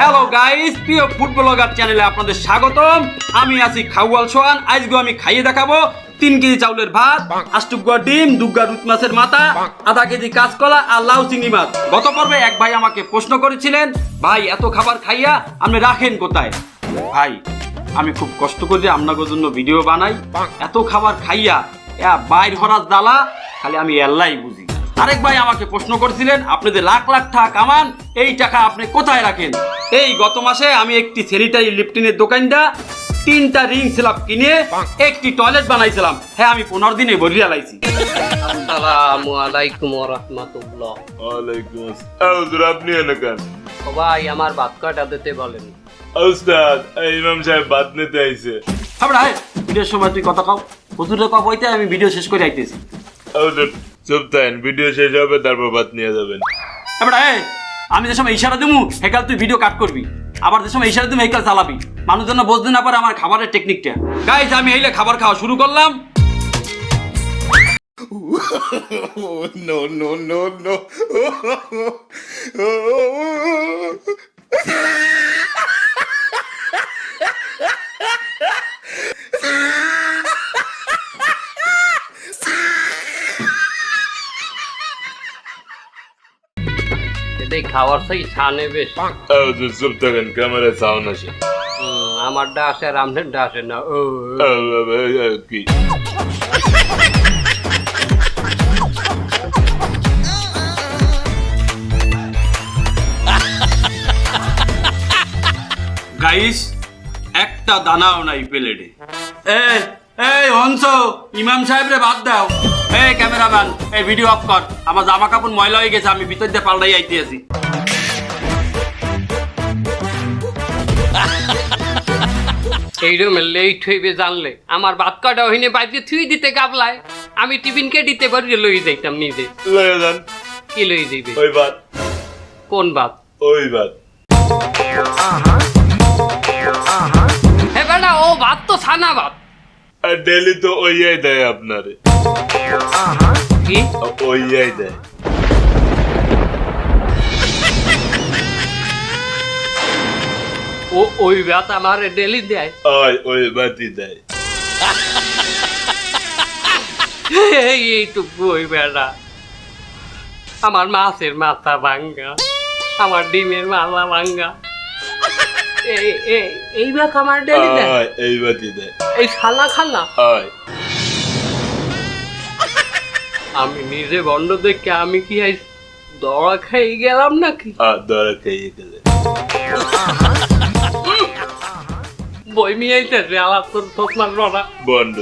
Hello guys প্রিয় food blogger চ্যানেলে আপনাদের স্বাগতম। আমি আছি খাওয়াল সোহান। আজকে আমি খাইয়ে দেখাবো তিন কেজি চাউলের ভাত আষ্টুকুয়া ডিম, দুগ্গা রুট মাছের মাথা, আধা কেজি কাঁচকলা আর লাউ চিংড়ি মাছ। গত পর্বে এক ভাই আমাকে প্রশ্ন করেছিলেন, ভাই, এত খাবার খাইয়া আপনি রাখেন কোথায়? ভাই, আমি খুব কষ্ট করে আপনাদের জন্য ভিডিও বানাই। এত খাবার খাইয়া বাইর হরার দালা খালি আমি এল্লাই বুঝি। আরেক ভাই আমাকে প্রশ্ন করেছিলেন আপনি যে লাখ লাখ টাকা কামান এই টাকা আপনি কোথায় রাখেন? এই গত মাসে আমি একটি স্যানিটারি লিপটিনের দোকানটা তিনটা রিং স্ল্যাব কিনে একটি টয়লেট বানাইছিলাম। হ্যাঁ আমি পনেরো দিনে ভরিয়া লাইছি। আসসালামু আলাইকুম রহমতুল্লাহ। ওয়ালাইকুম আসসালাম। হুজুর আপনি এনে কেন? ভাই আমার ভাত কাটা দিতে বলেন? উস্তাদ এই ইমাম সাহেব বাদ নিতে আইছে। আমরা ভিডিওর সময় তুই কথা কও। হুজুরের কথা বইতে আমি ভিডিও শেষ করে আইতেছি। হুজুর চুপ থাকেন ভিডিও শেষ হবে তারপর বাদ নিয়ে যাবেন। আমরা আমি যে সময় ইশারা দিমু হেকাল তুই ভিডিও কাট করবি। আবার যে সময় ইশারা দিমু হেকাল চালাবি। মানুষ যেন বুঝতে না পারে আমার খাবারের টেকনিকটা গাইজ আমি এইলে খাবার খাওয়া শুরু করলাম। নো নো নো নো খাওয়ার সেই ছানে বেশ চুপ থাকেন ক্যামেরায় আসে। আমারটা আসে আর আমনেরটা আসে না ও কি? গাইস একটা দানাও নাই প্লেটে। এ এই হংস ইমাম সাহেব রে বাদ দাও। এই ক্যামেরাম্যান এই ভিডিও অফ কর। আমার জামা কাপড় ময়লা হয়ে গেছে আমি ভিতর দিয়ে পাল্টাই আইতে আছি এইরকম লেট হইবে জানলে। আমার ভাত কাটা হইনে বাইরে থুই দিতে গাবলায় আমি টিফিনকে দিতে পারি লই যাইতাম নিজে। লয়ে যান। কি লই যাইবে? ওই বাদ কোন ভাত ওই বাদ হে বেটা ও ভাত তো ছানা ভাত আর ডেলি তো ওইয়াই দেয় আপনারে। কি? ওইয়াই দেয়। ও ওই ভাত আমার ডেলি দেয়? ওই ওই বাতি দেয়। এইটুকু ওই বেড়া। আমার মাছের মাথা ভাঙ্গা আমার ডিমের মাথা ভাঙ্গা। এই এই এই ব্যাগ আমার ডেলি দেয়? ওই এই বাতি দেয়। এই খালা? আমি নিজে বন্ধ দেখে আমি কি আই দড়া খেয়ে গেলাম নাকি? দরা খাইয়ে গেলে। বই মিয়াইতেছে আলাপ তোর তোর বন্ড